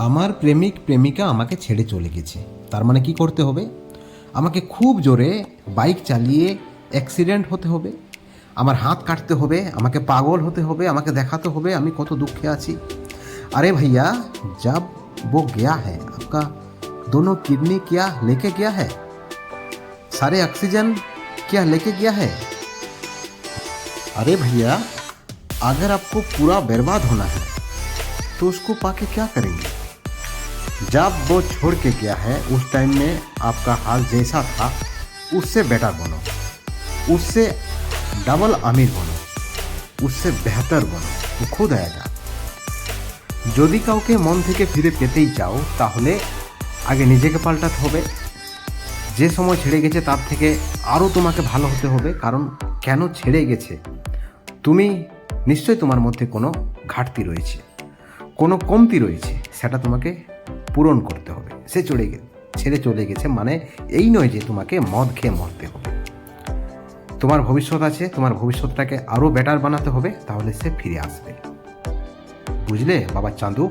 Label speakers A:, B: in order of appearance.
A: আমার প্রেমিক প্রেমিকা আমাকে ছেড়ে চলে গেছে তার মানে কি করতে হবে আমাকে খুব জোরে বাইক চালিয়ে অ্যাক্সিডেন্ট হতে হবে আমার হাত কাটতে হবে আমাকে পাগল হতে হবে আমাকে দেখাতে হবে আমি কত দুঃখে আছি अरे भैया जब वो गया है आपका दोनों किडनी क्या लेके गया है सारे ऑक्सीजन क्या लेके गया है अरे भैया अगर आपको पूरा बर्बाद होना है तो उसको पाके क्या करेंगे जब वो छोड़ के गया है उस टाइम में आपका हाल जैसा था उससे बेटर बनो उससे डबल अमीर बनो उससे बेहतर बनो वो खुद आएगा যদি কাউকে মন থেকে ফিরে পেতেই চাও তাহলে আগে নিজেকে পাল্টাতে হবে যে সময় ছেড়ে গেছে তার থেকে আরও তোমাকে ভালো হতে হবে কারণ কেন ছেড়ে গেছে তুমি নিশ্চয়ই তোমার মধ্যে কোনো ঘাটতি রয়েছে কোনো কমতি রয়েছে সেটা তোমাকে পূরণ করতে হবে। সে চলে গেছে ছেড়ে চলে গেছে মানে এই নয় যে তোমাকে মদ খেয়ে মরতে হবে। তোমার ভবিষ্যৎ আছে, তোমার ভবিষ্যৎটাকে আরও বেটার বানাতে হবে, তাহলে সে ফিরে আসবে। বুঝলে বাবা চাঁদু?